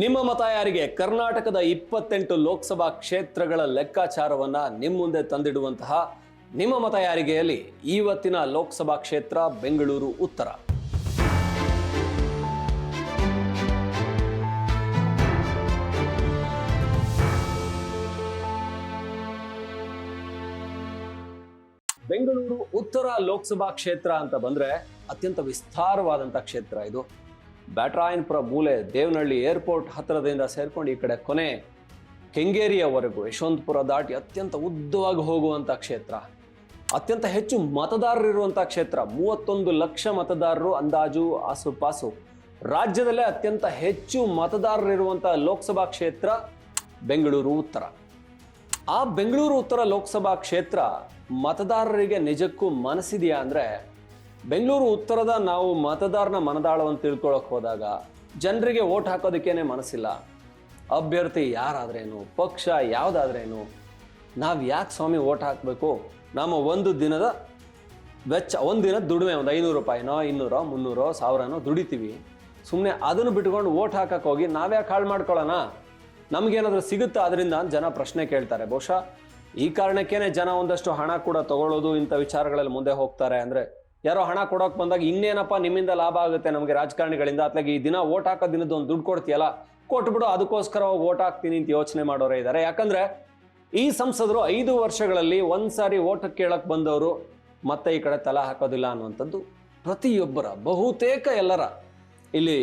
ನಿಮ್ಮ ಮತ ಯಾರಿಗೆ? ಕರ್ನಾಟಕದ ಇಪ್ಪತ್ತೆಂಟು ಲೋಕಸಭಾ ಕ್ಷೇತ್ರಗಳ ಲೆಕ್ಕಾಚಾರವನ್ನ ನಿಮ್ಮ ಮುಂದೆ ತಂದಿಡುವಂತಹ ನಿಮ್ಮ ಮತ ಯಾರಿಗೆಯಲ್ಲಿ ಇವತ್ತಿನ ಲೋಕಸಭಾ ಕ್ಷೇತ್ರ ಬೆಂಗಳೂರು ಉತ್ತರ. ಬೆಂಗಳೂರು ಉತ್ತರ ಲೋಕಸಭಾ ಕ್ಷೇತ್ರ ಅಂತ ಬಂದ್ರೆ ಅತ್ಯಂತ ವಿಸ್ತಾರವಾದಂಥ ಕ್ಷೇತ್ರ ಇದು. ಬ್ಯಾಟ್ರಾಯನ್ಪುರ ಮೂಲೆ ದೇವನಹಳ್ಳಿ ಏರ್ಪೋರ್ಟ್ ಹತ್ತಿರದಿಂದ ಸೇರ್ಕೊಂಡು ಈ ಕಡೆ ಕೊನೆ ಕೆಂಗೇರಿಯವರೆಗೂ ಯಶವಂತಪುರ ದಾಟಿ ಅತ್ಯಂತ ಉದ್ದವಾಗಿ ಹೋಗುವಂಥ ಕ್ಷೇತ್ರ. ಅತ್ಯಂತ ಹೆಚ್ಚು ಮತದಾರರಿರುವಂಥ ಕ್ಷೇತ್ರ. ಮೂವತ್ತೊಂದು ಲಕ್ಷ ಮತದಾರರು ಅಂದಾಜು ಆಸುಪಾಸು ರಾಜ್ಯದಲ್ಲೇ ಅತ್ಯಂತ ಹೆಚ್ಚು ಮತದಾರರಿರುವಂಥ ಲೋಕಸಭಾ ಕ್ಷೇತ್ರ ಬೆಂಗಳೂರು ಉತ್ತರ. ಆ ಬೆಂಗಳೂರು ಉತ್ತರ ಲೋಕಸಭಾ ಕ್ಷೇತ್ರ ಮತದಾರರಿಗೆ ನಿಜಕ್ಕೂ ಮನಸ್ಸಿದೆಯಾ ಅಂದ್ರೆ ಬೆಂಗಳೂರು ಉತ್ತರದ ನಾವು ಮತದಾರನ ಮನದಾಳವನ್ನು ತಿಳ್ಕೊಳಕ್ ಹೋದಾಗ ಜನರಿಗೆ ಓಟ್ ಹಾಕೋದಕ್ಕೇನೆ ಮನಸ್ಸಿಲ್ಲ. ಅಭ್ಯರ್ಥಿ ಯಾರಾದ್ರೇನು, ಪಕ್ಷ ಯಾವುದಾದ್ರೇನು, ನಾವು ಯಾಕೆ ಸ್ವಾಮಿ ಓಟ್ ಹಾಕಬೇಕು? ನಮ್ಮ ಒಂದು ದಿನದ ವೆಚ್ಚ, ಒಂದು ದಿನ ದುಡಿಮೆ ಒಂದು ಐನೂರು ರೂಪಾಯಿನೋ, ಇನ್ನೂರೋ, ಮುನ್ನೂರೋ, ಸಾವಿರನೋ ದುಡಿತೀವಿ. ಸುಮ್ಮನೆ ಅದನ್ನು ಬಿಟ್ಕೊಂಡು ಓಟ್ ಹಾಕಕ್ಕೆ ಹೋಗಿ ನಾವ್ಯಾಕೆ ಹಾಳು ಮಾಡ್ಕೊಳ್ಳೋಣ? ನಮಗೇನಾದರೂ ಸಿಗುತ್ತಾ ಅದರಿಂದ ಜನ ಪ್ರಶ್ನೆ ಕೇಳ್ತಾರೆ. ಬಹುಶಃ ಈ ಕಾರಣಕ್ಕೇನೆ ಜನ ಒಂದಷ್ಟು ಹಣ ಕೂಡ ತಗೊಳ್ಳೋದು ಇಂಥ ವಿಚಾರಗಳಲ್ಲಿ ಮುಂದೆ ಹೋಗ್ತಾರೆ ಅಂದ್ರೆ ಯಾರೋ ಹಣ ಕೊಡೋಕೆ ಬಂದಾಗ ಇನ್ನೇನಪ್ಪ ನಿಮ್ಮಿಂದ ಲಾಭ ಆಗುತ್ತೆ ನಮಗೆ ರಾಜಕಾರಣಿಗಳಿಂದ? ಅತ್ಲಾಗಿ ಈ ದಿನ ಓಟ್ ಹಾಕೋ ದಿನದ ಒಂದು ದುಡ್ಡು ಕೊಡ್ತೀಯಲ್ಲ? ಕೊಟ್ಬಿಡು ಅದಕ್ಕೋಸ್ಕರ ಓಟ್ ಹಾಕ್ತೀನಿ ಅಂತ ಯೋಚನೆ ಮಾಡೋರೇ ಇದ್ದಾರೆ ಯಾಕಂದ್ರೆ ಈ ಸಂಸದರು ಐದು ವರ್ಷಗಳಲ್ಲಿ ಒಂದ್ಸಾರಿ ಓಟ್ ಕೇಳಕ್ ಬಂದವರು ಮತ್ತೆ ಈ ಕಡೆ ತಲೆ ಹಾಕೋದಿಲ್ಲ ಅನ್ನುವಂಥದ್ದು ಪ್ರತಿಯೊಬ್ಬರ, ಬಹುತೇಕ ಎಲ್ಲರ ಇಲ್ಲಿ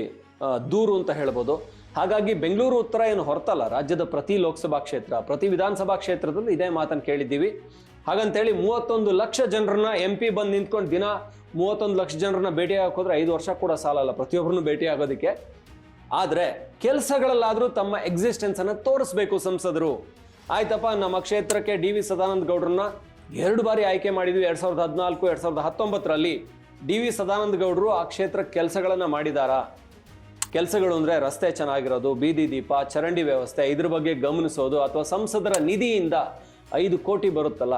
ದೂರು ಅಂತ ಹೇಳ್ಬೋದು. ಹಾಗಾಗಿ ಬೆಂಗಳೂರು ಉತ್ತರ ಏನು ಹೊರತಲ್ಲ, ರಾಜ್ಯದ ಪ್ರತಿ ಲೋಕಸಭಾ ಕ್ಷೇತ್ರ, ಪ್ರತಿ ವಿಧಾನಸಭಾ ಕ್ಷೇತ್ರದಲ್ಲೂ ಇದೇ ಮಾತನ್ನು ಕೇಳಿದ್ದೀವಿ. ಹಾಗಂತೇಳಿ ಮೂವತ್ತೊಂದು ಲಕ್ಷ ಜನರನ್ನ ಎಂ ಪಿ ಬಂದು ನಿಂತ್ಕೊಂಡು ದಿನ ಮೂವತ್ತೊಂದು ಲಕ್ಷ ಜನರನ್ನ ಭೇಟಿ ಹಾಕೋದ್ರೆ ಐದು ವರ್ಷ ಕೂಡ ಸಾಲಲ್ಲ. ಪ್ರತಿಯೊಬ್ಬರನ್ನು ಭೇಟಿ ಆಗೋದಕ್ಕೆ. ಆದರೆ ಕೆಲಸಗಳಲ್ಲಾದರೂ ತಮ್ಮ ಎಕ್ಸಿಸ್ಟೆನ್ಸ್ ಅನ್ನ ತೋರಿಸ್ಬೇಕು ಸಂಸದರು. ಆಯ್ತಪ್ಪ, ನಮ್ಮ ಕ್ಷೇತ್ರಕ್ಕೆ ಡಿ ವಿ ಸದಾನಂದ ಗೌಡ್ರನ್ನ ಎರಡು ಬಾರಿ ಆಯ್ಕೆ ಮಾಡಿದ್ವಿ ಎರಡ್ ಸಾವಿರದ ಹದಿನಾಲ್ಕು, ಎರಡ್ ಸಾವಿರದ ಹತ್ತೊಂಬತ್ತರಲ್ಲಿ. ಡಿ ವಿ ಸದಾನಂದ ಗೌಡರು ಆ ಕ್ಷೇತ್ರಕ್ಕೆ ಕೆಲಸಗಳನ್ನ ಮಾಡಿದಾರಾ? ಕೆಲಸಗಳು ಅಂದರೆ ರಸ್ತೆ ಚೆನ್ನಾಗಿರೋದು, ಬೀದಿ ದೀಪ, ಚರಂಡಿ ವ್ಯವಸ್ಥೆ, ಇದ್ರ ಬಗ್ಗೆ ಗಮನಿಸೋದು ಅಥವಾ ಸಂಸದರ ನಿಧಿಯಿಂದ ಐದು ಕೋಟಿ ಬರುತ್ತಲ್ಲ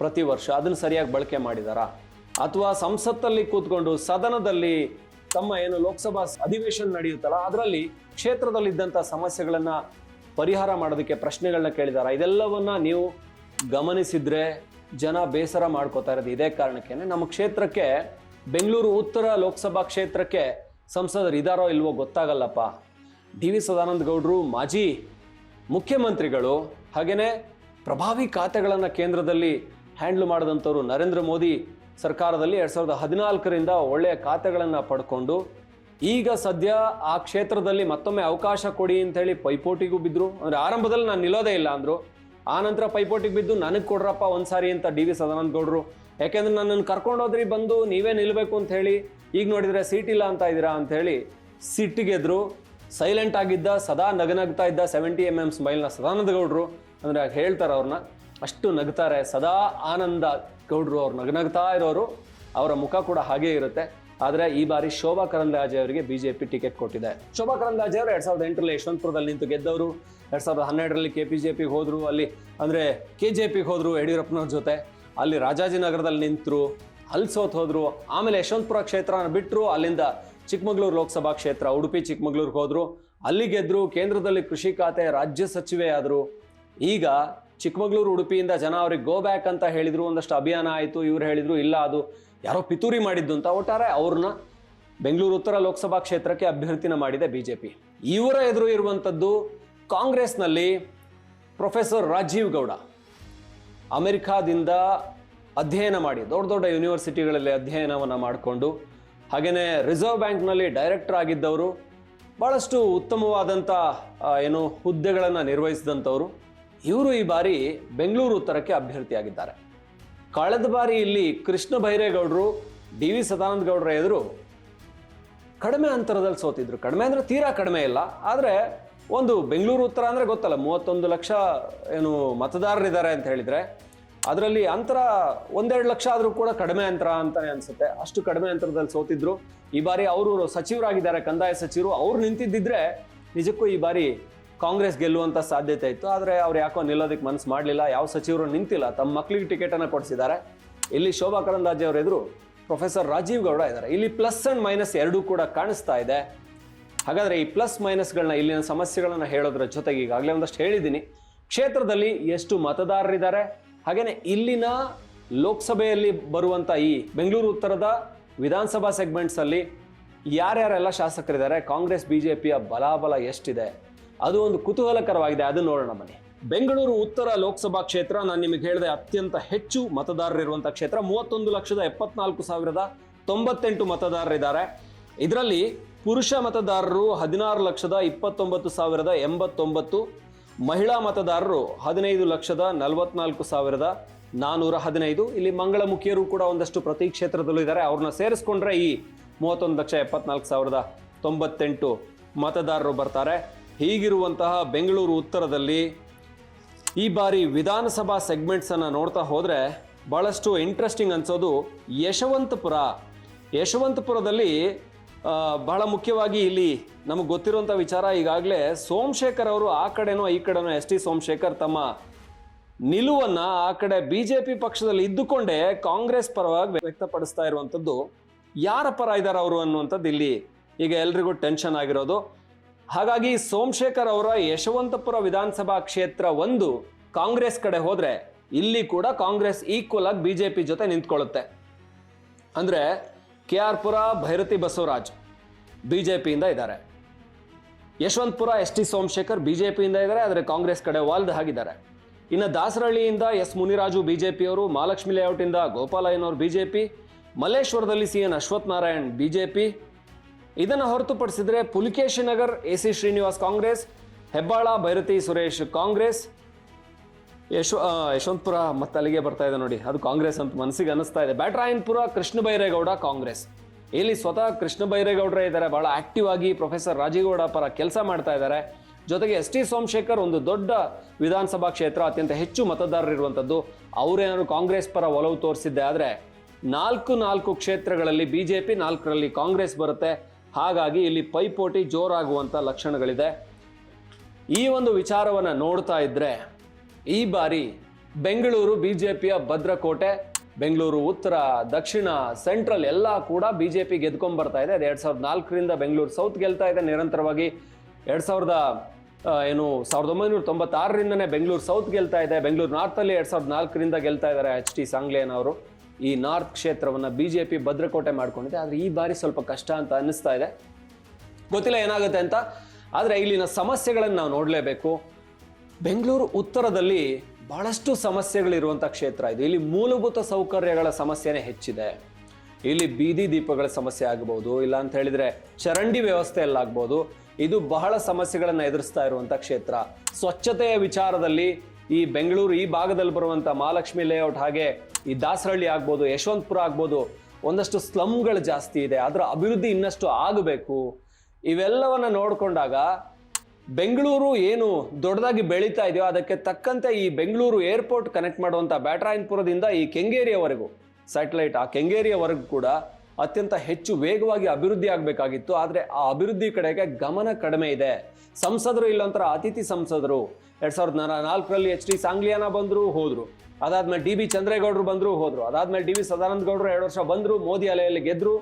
ಪ್ರತಿ ವರ್ಷ, ಅದನ್ನ ಸರಿಯಾಗಿ ಬಳಕೆ ಮಾಡಿದಾರಾ? ಅಥವಾ ಸಂಸತ್ತಲ್ಲಿ ಕೂತ್ಕೊಂಡು ಸದನದಲ್ಲಿ ತಮ್ಮ ಏನು ಲೋಕಸಭಾ ಅಧಿವೇಶನ ನಡೆಯುತ್ತಲ್ಲ, ಅದರಲ್ಲಿ ಕ್ಷೇತ್ರದಲ್ಲಿದ್ದಂಥ ಸಮಸ್ಯೆಗಳನ್ನ ಪರಿಹಾರ ಮಾಡೋದಕ್ಕೆ ಪ್ರಶ್ನೆಗಳನ್ನ ಕೇಳಿದಾರ? ಇದೆಲ್ಲವನ್ನ ನೀವು ಗಮನಿಸಿದ್ರೆ ಜನ ಬೇಸರ ಮಾಡ್ಕೋತಾ ಇರೋದು ಇದೇ ಕಾರಣಕ್ಕೇನೆ. ನಮ್ಮ ಕ್ಷೇತ್ರಕ್ಕೆ, ಬೆಂಗಳೂರು ಉತ್ತರ ಲೋಕಸಭಾ ಕ್ಷೇತ್ರಕ್ಕೆ ಸಂಸದರು ಇದಾರೋ ಇಲ್ವೋ ಗೊತ್ತಾಗಲ್ಲಪ್ಪ. ಡಿ ವಿ ಸದಾನಂದ ಗೌಡರು, ಮಾಜಿ ಮುಖ್ಯಮಂತ್ರಿಗಳು, ಹಾಗೇನೆ ಪ್ರಭಾವಿ ಖಾತೆಗಳನ್ನು ಕೇಂದ್ರದಲ್ಲಿ ಹ್ಯಾಂಡ್ಲ್ ಮಾಡಿದಂಥವ್ರು ನರೇಂದ್ರ ಮೋದಿ ಸರ್ಕಾರದಲ್ಲಿ ಎರಡು ಸಾವಿರದ ಹದಿನಾಲ್ಕರಿಂದ ಒಳ್ಳೆಯ ಖಾತೆಗಳನ್ನು ಪಡ್ಕೊಂಡು ಈಗ ಸದ್ಯ ಆ ಕ್ಷೇತ್ರದಲ್ಲಿ ಮತ್ತೊಮ್ಮೆ ಅವಕಾಶ ಕೊಡಿ ಅಂತೇಳಿ ಪೈಪೋಟಿಗೂ ಬಿದ್ದರು ಅಂದರೆ ಆರಂಭದಲ್ಲಿ ನಾನು ನಿಲ್ಲೋದೇ ಇಲ್ಲ ಅಂದರು. ಆ ನಂತರ ಪೈಪೋಟಿಗೆ ಬಿದ್ದು ನನಗೆ ಕೊಡ್ರಪ್ಪ ಒಂದ್ಸಾರಿ ಅಂತ ಡಿ ವಿ ಸದಾನಂದ ಗೌಡರು. ಯಾಕೆಂದ್ರೆ ನನ್ನನ್ನು ಕರ್ಕೊಂಡೋದ್ರಿ ಬಂದು, ನೀವೇ ನಿಲ್ಲಬೇಕು ಅಂತ ಹೇಳಿ, ಈಗ ನೋಡಿದ್ರೆ ಸೀಟ್ ಇಲ್ಲ ಅಂತ ಇದ್ದೀರಾ ಅಂತ ಹೇಳಿ ಸಿಟ್ಟಿಗೆದ್ರು ಸೈಲೆಂಟ್ ಆಗಿದ್ದ, ಸದಾ ನಗನಗ್ತಾ ಇದ್ದ ಸೆವೆಂಟಿ ಎಂ ಎಂ ಸ್ಮೈಲ್ನ ಸದಾನಂದ ಗೌಡರು. ಅಂದ್ರೆ ಹೇಳ್ತಾರೆ ಅವ್ರನ್ನ, ಅಷ್ಟು ನಗ್ತಾರೆ, ಸದಾ ಆನಂದ ಗೌಡ್ರು ಅವ್ರು ನಗನಗ್ತಾ ಇರೋರು, ಅವರ ಮುಖ ಕೂಡ ಹಾಗೇ ಇರುತ್ತೆ. ಆದರೆ ಈ ಬಾರಿ ಶೋಭಾ ಕರಂದ್ಲಾಜೆ ಅವರಿಗೆ ಬಿಜೆಪಿ ಟಿಕೆಟ್ ಕೊಟ್ಟಿದೆ. ಶೋಭಾ ಕರಂದ್ಲಾಜೆ ಅವರು ಎರಡ್ ಸಾವಿರದ ಎಂಟರಲ್ಲಿ ಯಶವಂತಪುರದಲ್ಲಿ ನಿಂತು ಗೆದ್ದವರು, ಎರಡ್ ಸಾವಿರದ ಹನ್ನೆರಡರಲ್ಲಿ ಕೆ ಪಿ ಜೆ ಪಿಗೆ ಹೋದರು, ಅಲ್ಲಿ ಅಂದರೆ ಕೆ ಜೆ ಪಿಗೆ ಹೋದರು ಯಡಿಯೂರಪ್ಪನವ್ರ ಜೊತೆ, ಅಲ್ಲಿ ರಾಜಾಜಿನಗರದಲ್ಲಿ ನಿಂತರು ಅಲ್ಲಿ ಸೋತ್ ಹೋದರು, ಆಮೇಲೆ ಯಶವಂತಪುರ ಕ್ಷೇತ್ರನ ಬಿಟ್ಟರು ಅಲ್ಲಿಂದ ಚಿಕ್ಕಮಗಳೂರು ಲೋಕಸಭಾ ಕ್ಷೇತ್ರ, ಉಡುಪಿ ಚಿಕ್ಕಮಗಳೂರಿಗೆ ಹೋದರು, ಅಲ್ಲಿ ಗೆದ್ರು, ಕೇಂದ್ರದಲ್ಲಿ ಕೃಷಿ ಖಾತೆ, ರಾಜ್ಯ ಸಚಿವೆ ಆದ್ರು ಈಗ ಚಿಕ್ಕಮಗಳೂರು ಉಡುಪಿಯಿಂದ ಜನ ಅವ್ರಿಗೆ ಗೋ ಬ್ಯಾಕ್ ಅಂತ ಹೇಳಿದ್ರು, ಒಂದಷ್ಟು ಅಭಿಯಾನ ಆಯಿತು, ಇವ್ರು ಹೇಳಿದ್ರು, ಇಲ್ಲ ಅದು ಯಾರೋ ಪಿತೂರಿ ಮಾಡಿದ್ದು ಅಂತ. ಒಟ್ಟಾರೆ ಅವ್ರನ್ನ ಬೆಂಗಳೂರು ಉತ್ತರ ಲೋಕಸಭಾ ಕ್ಷೇತ್ರಕ್ಕೆ ಅಭ್ಯರ್ಥಿನ ಮಾಡಿದೆ ಪಿ ಇವರ ಎದುರು ಇರುವಂಥದ್ದು ಕಾಂಗ್ರೆಸ್ನಲ್ಲಿ ಪ್ರೊಫೆಸರ್ ರಾಜೀವ್ ಗೌಡ. ಅಮೆರಿಕಾದಿಂದ ಅಧ್ಯಯನ ಮಾಡಿ, ದೊಡ್ಡ ದೊಡ್ಡ ಯೂನಿವರ್ಸಿಟಿಗಳಲ್ಲಿ ಅಧ್ಯಯನವನ್ನು ಮಾಡಿಕೊಂಡು ಹಾಗೆಯೇ ರಿಸರ್ವ್ ಬ್ಯಾಂಕ್ನಲ್ಲಿ ಡೈರೆಕ್ಟರ್ ಆಗಿದ್ದವರು ಭಾಳಷ್ಟು ಉತ್ತಮವಾದಂಥ ಏನು ಹುದ್ದೆಗಳನ್ನು ನಿರ್ವಹಿಸಿದಂಥವರು ಇವರು ಈ ಬಾರಿ ಬೆಂಗಳೂರು ಉತ್ತರಕ್ಕೆ ಅಭ್ಯರ್ಥಿಯಾಗಿದ್ದಾರೆ. ಕಳೆದ ಬಾರಿ ಇಲ್ಲಿ ಕೃಷ್ಣ ಬೈರೇಗೌಡರು ಡಿ ವಿ ಸದಾನಂದ ಗೌಡರ ಎದುರು ಕಡಿಮೆ ಅಂತರದಲ್ಲಿ ಸೋತಿದ್ರು. ಕಡಿಮೆ ಅಂದ್ರೆ ತೀರಾ ಕಡಿಮೆ ಇಲ್ಲ. ಆದರೆ ಒಂದು ಬೆಂಗಳೂರು ಉತ್ತರ ಅಂದ್ರೆ ಗೊತ್ತಲ್ಲ, ಮೂವತ್ತೊಂದು ಲಕ್ಷ ಏನು ಮತದಾರರಿದ್ದಾರೆ ಅಂತ ಹೇಳಿದ್ರೆ, ಅದರಲ್ಲಿ ಅಂತರ ಒಂದೆರಡು ಲಕ್ಷ ಆದರೂ ಕೂಡ ಕಡಿಮೆ ಅಂತರ ಅಂತಲೇ ಅನ್ಸುತ್ತೆ. ಅಷ್ಟು ಕಡಿಮೆ ಅಂತರದಲ್ಲಿ ಸೋತಿದ್ರು. ಈ ಬಾರಿ ಅವರು ಸಚಿವರಾಗಿದ್ದಾರೆ, ಕಂದಾಯ ಸಚಿವರು. ಅವ್ರು ನಿಂತಿದ್ದಿದ್ರೆ ನಿಜಕ್ಕೂ ಈ ಬಾರಿ ಕಾಂಗ್ರೆಸ್ ಗೆಲ್ಲುವಂತ ಸಾಧ್ಯತೆ ಇತ್ತು. ಆದರೆ ಅವ್ರು ಯಾಕೋ ನಿಲ್ಲೋದಕ್ಕೆ ಮನಸ್ಸು ಮಾಡಲಿಲ್ಲ. ಯಾವ ಸಚಿವರು ನಿಂತಿಲ್ಲ. ತಮ್ಮ ಮಕ್ಕಳಿಗೆ ಟಿಕೆಟನ್ನು ಕೊಡಿಸಿದ್ದಾರೆ. ಇಲ್ಲಿ ಶೋಭಾ ಕರಂದಾಜೆ ಅವರ ಎದುರು ಪ್ರೊಫೆಸರ್ ರಾಜೀವ್ ಗೌಡ ಇದ್ದಾರೆ. ಇಲ್ಲಿ ಪ್ಲಸ್ ಅಂಡ್ ಮೈನಸ್ ಎರಡೂ ಕೂಡ ಕಾಣಿಸ್ತಾ ಇದೆ. ಹಾಗಾದ್ರೆ ಈ ಪ್ಲಸ್ ಮೈನಸ್ಗಳನ್ನ ಇಲ್ಲಿನ ಸಮಸ್ಯೆಗಳನ್ನು ಹೇಳೋದ್ರ ಜೊತೆಗೆ ಈಗಾಗಲೇ ಒಂದಷ್ಟು ಹೇಳಿದ್ದೀನಿ. ಕ್ಷೇತ್ರದಲ್ಲಿ ಎಷ್ಟು ಮತದಾರರಿದ್ದಾರೆ ಹಾಗೆಯೇ ಇಲ್ಲಿನ ಲೋಕಸಭೆಯಲ್ಲಿ ಬರುವಂತ ಈ ಬೆಂಗಳೂರು ಉತ್ತರದ ವಿಧಾನಸಭಾ ಸೆಗ್ಮೆಂಟ್ಸ್ ಅಲ್ಲಿ ಯಾರ್ಯಾರೆಲ್ಲ ಶಾಸಕರಿದ್ದಾರೆ. ಕಾಂಗ್ರೆಸ್ ಬಿಜೆಪಿಯ ಬಲಾಬಲ ಎಷ್ಟಿದೆ. ಅದು ಒಂದು ಕುತೂಹಲಕರವಾಗಿದೆ. ಅದು ನೋಡೋಣ ಬನ್ನಿ. ಬೆಂಗಳೂರು ಉತ್ತರ ಲೋಕಸಭಾ ಕ್ಷೇತ್ರ, ನಾನು ನಿಮಗೆ ಹೇಳಿದೆ ಅತ್ಯಂತ ಹೆಚ್ಚು ಮತದಾರರಿರುವಂಥ ಕ್ಷೇತ್ರ, ಮೂವತ್ತೊಂದು ಲಕ್ಷದ ಎಪ್ಪತ್ನಾಲ್ಕು ಸಾವಿರದ ತೊಂಬತ್ತೆಂಟು ಮತದಾರರಿದ್ದಾರೆ ಇದರಲ್ಲಿ ಪುರುಷ ಮತದಾರರು ಹದಿನಾರು ಲಕ್ಷದ ಇಪ್ಪತ್ತೊಂಬತ್ತು ಸಾವಿರದ ಎಂಬತ್ತೊಂಬತ್ತು, ಮಹಿಳಾ ಮತದಾರರು ಹದಿನೈದು ಲಕ್ಷದ ನಲವತ್ನಾಲ್ಕು ಸಾವಿರದ ನಾನೂರ ಹದಿನೈದು. ಇಲ್ಲಿ ಮಂಗಳಮುಖಿಯರು ಕೂಡ ಒಂದಷ್ಟು ಪ್ರತಿ ಕ್ಷೇತ್ರದಲ್ಲೂ ಇದ್ದಾರೆ. ಅವ್ರನ್ನ ಸೇರಿಸ್ಕೊಂಡ್ರೆ ಈ ಮೂವತ್ತೊಂದು ಲಕ್ಷ ಎಪ್ಪತ್ನಾಲ್ಕು ಸಾವಿರದ ತೊಂಬತ್ತೆಂಟು ಮತದಾರರು ಬರ್ತಾರೆ. ಹೀಗಿರುವಂತಹ ಬೆಂಗಳೂರು ಉತ್ತರದಲ್ಲಿ ಈ ಬಾರಿ ವಿಧಾನಸಭಾ ಸೆಗ್ಮೆಂಟ್ಸ್ ಅನ್ನ ನೋಡ್ತಾ ಹೋದರೆ ಬಹಳಷ್ಟು ಇಂಟ್ರೆಸ್ಟಿಂಗ್ ಅನ್ಸೋದು ಯಶವಂತಪುರ. ಯಶವಂತಪುರದಲ್ಲಿ ಬಹಳ ಮುಖ್ಯವಾಗಿ ಇಲ್ಲಿ ನಮಗೆ ಗೊತ್ತಿರುವಂಥ ವಿಚಾರ ಈಗಾಗಲೇ ಸೋಮಶೇಖರ್ ಅವರು ಆ ಕಡೆನೋ ಈ ಕಡೆನೋ ಎಸ್ ಟಿ ಸೋಮಶೇಖರ್ ತಮ್ಮ ನಿಲುವನ್ನ ಆ ಕಡೆ ಬಿಜೆಪಿ ಪಕ್ಷದಲ್ಲಿ ಇದ್ದುಕೊಂಡೇ ಕಾಂಗ್ರೆಸ್ ಪರವಾಗಿ ವ್ಯಕ್ತಪಡಿಸ್ತಾ ಇರುವಂಥದ್ದು ಯಾರ ಪರ ಇದ್ದಾರೆ ಅವರು ಅನ್ನುವಂಥದ್ದು ಇಲ್ಲಿ ಈಗ ಎಲ್ರಿಗೂ ಟೆನ್ಷನ್ ಆಗಿರೋದು. ಹಾಗಾಗಿ ಸೋಮಶೇಖರ್ ಅವರ ಯಶವಂತಪುರ ವಿಧಾನಸಭಾ ಕ್ಷೇತ್ರ ಒಂದು ಕಾಂಗ್ರೆಸ್ ಕಡೆ ಹೋದರೆ ಇಲ್ಲಿ ಕೂಡ ಕಾಂಗ್ರೆಸ್ ಈಕ್ವಲ್ ಆಗಿ ಬಿಜೆಪಿ ಜೊತೆ ನಿಂತ್ಕೊಳ್ಳುತ್ತೆ. ಅಂದ್ರೆ ಕೆ ಆರ್ ಪುರ ಭೈರತಿ ಬಸವರಾಜ್ ಬಿಜೆಪಿಯಿಂದ ಇದ್ದಾರೆ. ಯಶವಂತಪುರ ಎಸ್ ಟಿ ಸೋಮಶೇಖರ್ ಬಿಜೆಪಿಯಿಂದ ಇದ್ದಾರೆ, ಆದರೆ ಕಾಂಗ್ರೆಸ್ ಕಡೆ ವಾಲ್ದ್ ಆಗಿದ್ದಾರೆ ಇನ್ನು ದಾಸರಹಳ್ಳಿಯಿಂದ ಎಸ್ ಮುನಿರಾಜು ಬಿಜೆಪಿಯವರು ಮಹಾಲಕ್ಷ್ಮಿ ಲೇಔಟಿಂದ ಗೋಪಾಲಯ್ಯನವರು BJP, ಮಲ್ಲೇಶ್ವರದಲ್ಲಿ C N Ashwath Narayan BJP ಇದನ್ನು ಹೊರತುಪಡಿಸಿದರೆ ಪುಲಿಕೇಶಿ ನಗರ್ ಎ ಸಿ ಶ್ರೀನಿವಾಸ್ ಕಾಂಗ್ರೆಸ್, ಹೆಬ್ಬಾಳ, ಭೈರತಿ ಸುರೇಶ್ ಕಾಂಗ್ರೆಸ್, ಯಶ್ ಯಶವಂತಪುರ ಮತ್ತೆ ಅಲ್ಲಿಗೆ ಬರ್ತಾ ಇದೆ ನೋಡಿ. ಅದು ಕಾಂಗ್ರೆಸ್ ಅಂತ ಮನಸ್ಸಿಗೆ ಅನಿಸ್ತಾ ಇದೆ. ಬ್ಯಾಟರಾಯನ್ಪುರ ಕೃಷ್ಣ ಬೈರೇಗೌಡ ಕಾಂಗ್ರೆಸ್. ಇಲ್ಲಿ ಸ್ವತಃ ಕೃಷ್ಣ ಬೈರೇಗೌಡರೇ ಇದ್ದಾರೆ. ಬಹಳ ಆಕ್ಟಿವ್ ಆಗಿ ಪ್ರೊಫೆಸರ್ ರಾಜೇಗೌಡ ಪರ ಕೆಲಸ ಮಾಡ್ತಾ ಇದ್ದಾರೆ. ಜೊತೆಗೆ ಎಸ್ ಟಿ ಸೋಮಶೇಖರ್ ಒಂದು ದೊಡ್ಡ ವಿಧಾನಸಭಾ ಕ್ಷೇತ್ರ, ಅತ್ಯಂತ ಹೆಚ್ಚು ಮತದಾರರಿರುವಂಥದ್ದು ಅವರೇನಾದ್ರು ಕಾಂಗ್ರೆಸ್ ಪರ ಒಲವು ತೋರಿಸಿದ್ದೆ ಆದರೆ ನಾಲ್ಕು ನಾಲ್ಕು ಕ್ಷೇತ್ರಗಳಲ್ಲಿ ಬಿಜೆಪಿ ನಾಲ್ಕರಲ್ಲಿ ಕಾಂಗ್ರೆಸ್ ಬರುತ್ತೆ. ಹಾಗಾಗಿ ಇಲ್ಲಿ ಪೈಪೋಟಿ ಜೋರಾಗುವಂಥ ಲಕ್ಷಣಗಳಿದೆ. ಈ ಒಂದು ವಿಚಾರವನ್ನು ನೋಡ್ತಾ ಇದ್ದರೆ ಈ ಬಾರಿ ಬೆಂಗಳೂರು ಬಿ ಜೆ ಪಿಯ ಭದ್ರಕೋಟೆ, ಬೆಂಗಳೂರು ಉತ್ತರ, ದಕ್ಷಿಣ ಸೆಂಟ್ರಲ್ ಎಲ್ಲ ಕೂಡ ಬಿ ಜೆ ಪಿ ಬರ್ತಾ ಇದೆ. ಎರಡು ಸಾವಿರದ ನಾಲ್ಕರಿಂದ ಬೆಂಗಳೂರು ಸೌತ್ ಗೆಲ್ತಾ ಇದೆ ನಿರಂತರವಾಗಿ. ಎರಡ್ ಸಾವಿರದ ಏನು, ಸಾವಿರದ ಒಂಬೈನೂರ ತೊಂಬತ್ತಾರರಿಂದನೇ ಬೆಂಗಳೂರು ಸೌತ್ ಗೆಲ್ತಾ ಇದೆ. ಬೆಂಗಳೂರು ನಾರ್ತಲ್ಲಿ ಎರಡ್ ಸಾವಿರದ ನಾಲ್ಕರಿಂದ ಗೆಲ್ತಾ ಇದ್ದಾರೆ ಎಚ್ ಟಿ ಸಾಂಗ್ಲೇನ್ ಅವರು ಈ ನಾರ್ತ್ ಕ್ಷೇತ್ರವನ್ನು ಬಿ ಜೆ ಪಿ ಭದ್ರಕೋಟೆ ಮಾಡ್ಕೊಂಡಿದೆ. ಆದರೆ ಈ ಬಾರಿ ಸ್ವಲ್ಪ ಕಷ್ಟ ಅಂತ ಅನ್ನಿಸ್ತಾ ಇದೆ. ಗೊತ್ತಿಲ್ಲ ಏನಾಗುತ್ತೆ ಅಂತ. ಆದರೆ ಇಲ್ಲಿನ ಸಮಸ್ಯೆಗಳನ್ನು ನಾವು ನೋಡಲೇಬೇಕು. ಬೆಂಗಳೂರು ಉತ್ತರದಲ್ಲಿ ಬಹಳಷ್ಟು ಸಮಸ್ಯೆಗಳಿರುವಂಥ ಕ್ಷೇತ್ರ ಇದು. ಇಲ್ಲಿ ಮೂಲಭೂತ ಸೌಕರ್ಯಗಳ ಸಮಸ್ಯೆನೇ ಹೆಚ್ಚಿದೆ. ಇಲ್ಲಿ ಬೀದಿ ದೀಪಗಳ ಸಮಸ್ಯೆ ಆಗಬಹುದು ಇಲ್ಲ ಅಂತ ಹೇಳಿದ್ರೆ ಚರಂಡಿ ವ್ಯವಸ್ಥೆಯಲ್ಲಾಗ್ಬೋದು ಇದು ಬಹಳ ಸಮಸ್ಯೆಗಳನ್ನು ಎದುರಿಸ್ತಾ ಇರುವಂಥ ಕ್ಷೇತ್ರ. ಸ್ವಚ್ಛತೆಯ ವಿಚಾರದಲ್ಲಿ ಈ ಬೆಂಗಳೂರು ಈ ಭಾಗದಲ್ಲಿ ಬರುವಂಥ ಮಹಾಲಕ್ಷ್ಮಿ ಲೇಔಟ್ ಹಾಗೆ ಈ ದಾಸರಹಳ್ಳಿ ಆಗ್ಬೋದು, ಯಶವಂತಪುರ ಆಗ್ಬೋದು, ಒಂದಷ್ಟು ಸ್ಲಮ್ಗಳು ಜಾಸ್ತಿ ಇದೆ. ಅದರ ಅಭಿವೃದ್ಧಿ ಇನ್ನಷ್ಟು ಆಗಬೇಕು. ಇವೆಲ್ಲವನ್ನ ನೋಡಿಕೊಂಡಾಗ ಬೆಂಗಳೂರು ಏನು ದೊಡ್ಡದಾಗಿ ಬೆಳೀತಾ ಇದೆಯೋ ಅದಕ್ಕೆ ತಕ್ಕಂತೆ ಈ ಬೆಂಗಳೂರು ಏರ್ಪೋರ್ಟ್ ಕನೆಕ್ಟ್ ಮಾಡುವಂಥ ಬ್ಯಾಟ್ರಾಯನ್ಪುರದಿಂದ ಈ ಕೆಂಗೇರಿಯವರೆಗೂ ಸ್ಯಾಟಲೈಟ್ ಆ ಕೆಂಗೇರಿಯವರೆಗೂ ಕೂಡ ಅತ್ಯಂತ ಹೆಚ್ಚು ವೇಗವಾಗಿ ಅಭಿವೃದ್ಧಿ ಆಗಬೇಕಾಗಿತ್ತು. ಆದರೆ ಆ ಅಭಿವೃದ್ಧಿ ಕಡೆಗೆ ಗಮನ ಕಡಿಮೆ ಇದೆ. ಸಂಸದರು ಇಲ್ಲೊಂಥರ ಅತಿಥಿ ಸಂಸದರು. ಎರಡು ಸಾವಿರದ ನಾಲ್ಕರಲ್ಲಿ ಎಚ್ ಡಿ ಸಾಂಗ್ಲಿಯಾನ ಬಂದರು, ಹೋದ್ರು. ಅದಾದ್ಮೇಲೆ ಡಿ ಬಿ ಚಂದ್ರೇಗೌಡರು ಬಂದರು, ಹೋದ್ರು. ಅದಾದ್ಮೇಲೆ ಡಿ ವಿ ಸದಾನಂದ ಗೌಡರು ಎರಡು ವರ್ಷ ಬಂದರು, ಮೋದಿ ಅಲೆಯಲ್ಲಿ ಗೆದ್ರು.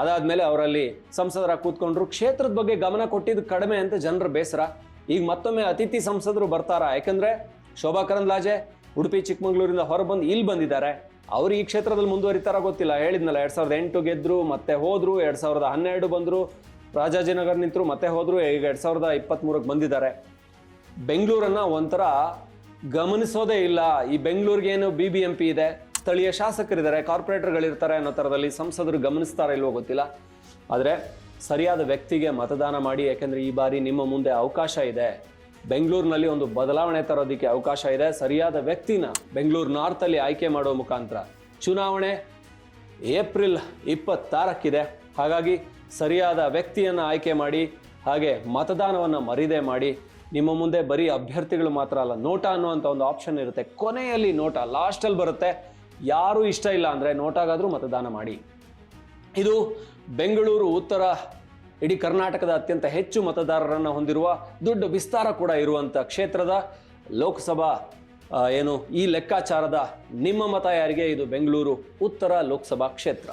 ಅದಾದ್ಮೇಲೆ ಅವರಲ್ಲಿ ಸಂಸದರ ಕೂತ್ಕೊಂಡ್ರು. ಕ್ಷೇತ್ರದ ಬಗ್ಗೆ ಗಮನ ಕೊಟ್ಟಿದ್ದು ಕಡಿಮೆ ಅಂತ ಜನರ ಬೇಸರ. ಈಗ ಮತ್ತೊಮ್ಮೆ ಅತಿಥಿ ಸಂಸದರು ಬರ್ತಾರ? ಯಾಕಂದ್ರೆ ಶೋಭಾ ಕರಂದ್ಲಾಜೆ ಉಡುಪಿ, ಚಿಕ್ಕಮಗಳೂರಿಂದ ಹೊರಬಂದು ಇಲ್ಲಿ ಬಂದಿದ್ದಾರೆ. ಅವ್ರು ಈ ಕ್ಷೇತ್ರದಲ್ಲಿ ಮುಂದುವರಿತಾರ ಗೊತ್ತಿಲ್ಲ. ಹೇಳಿದ್ನಲ್ಲ, ಎರಡ್ ಸಾವಿರದ ಎಂಟು ಗೆದ್ರು, ಮತ್ತೆ ಹೋದ್ರು. ಎರಡು ಸಾವಿರದ ಹನ್ನೆರಡು ಬಂದ್ರು. ರಾಜಾಜಿನಗರ್ ನಿಂತರು ಮತ್ತೆ ಹೋದ್ರು. ಈಗ ಎರಡ್ ಸಾವಿರದ ಇಪ್ಪತ್ತ್ಮೂರಕ್ಕೆ ಬಂದಿದ್ದಾರೆ. ಬೆಂಗಳೂರನ್ನ ಒಂಥರ ಗಮನಿಸೋದೇ ಇಲ್ಲ. ಈ ಬೆಂಗಳೂರಿಗೆ ಏನು ಬಿ ಬಿ ಎಂ ಪಿ ಇದೆ, ಸ್ಥಳೀಯ ಶಾಸಕರಿದ್ದಾರೆ, ಕಾರ್ಪೊರೇಟರ್ಗಳಿರ್ತಾರೆ ಅನ್ನೋ ಥರದಲ್ಲಿ ಸಂಸದರು ಗಮನಿಸ್ತಾರ ಇಲ್ವೋ ಗೊತ್ತಿಲ್ಲ. ಆದರೆ ಸರಿಯಾದ ವ್ಯಕ್ತಿಗೆ ಮತದಾನ ಮಾಡಿ, ಯಾಕೆಂದರೆ ಈ ಬಾರಿ ನಿಮ್ಮ ಮುಂದೆ ಅವಕಾಶ ಇದೆ. ಬೆಂಗಳೂರಿನಲ್ಲಿ ಒಂದು ಬದಲಾವಣೆ ತರೋದಕ್ಕೆ ಅವಕಾಶ ಇದೆ. ಸರಿಯಾದ ವ್ಯಕ್ತಿನ ಬೆಂಗಳೂರು ನಾರ್ತಲ್ಲಿ ಆಯ್ಕೆ ಮಾಡೋ ಮುಖಾಂತರ. ಚುನಾವಣೆ ಏಪ್ರಿಲ್ ಇಪ್ಪತ್ತಾರಕ್ಕಿದೆ. ಹಾಗಾಗಿ ಸರಿಯಾದ ವ್ಯಕ್ತಿಯನ್ನು ಆಯ್ಕೆ ಮಾಡಿ, ಹಾಗೆ ಮತದಾನವನ್ನು ಮರಿದೆ ಮಾಡಿ, ನಿಮ್ಮ ಮುಂದೆ ಬರೀ ಅಭ್ಯರ್ಥಿಗಳು ಮಾತ್ರ ಅಲ್ಲ, ನೋಟ ಅನ್ನುವಂಥ ಒಂದು ಆಪ್ಷನ್ ಇರುತ್ತೆ. ಕೊನೆಯಲ್ಲಿ ನೋಟ ಲಾಸ್ಟಲ್ಲಿ ಬರುತ್ತೆ. ಯಾರೂ ಇಷ್ಟ ಇಲ್ಲ ಅಂದರೆ ನೋಟಾಗಾದರೂ ಮತದಾನ ಮಾಡಿ. ಇದು ಬೆಂಗಳೂರು, ಉತ್ತರ, ಇಡೀ ಕರ್ನಾಟಕದ ಅತ್ಯಂತ ಹೆಚ್ಚು ಮತದಾರರನ್ನು ಹೊಂದಿರುವ ದೊಡ್ಡ ವಿಸ್ತಾರ ಕೂಡ ಇರುವಂಥ ಕ್ಷೇತ್ರದ ಲೋಕಸಭಾ ಏನು ಈ ಲೆಕ್ಕಾಚಾರದ ನಿಮ್ಮ ಮತ ಯಾರಿಗೆ? ಇದು ಬೆಂಗಳೂರು, ಉತ್ತರ ಲೋಕಸಭಾ ಕ್ಷೇತ್ರ.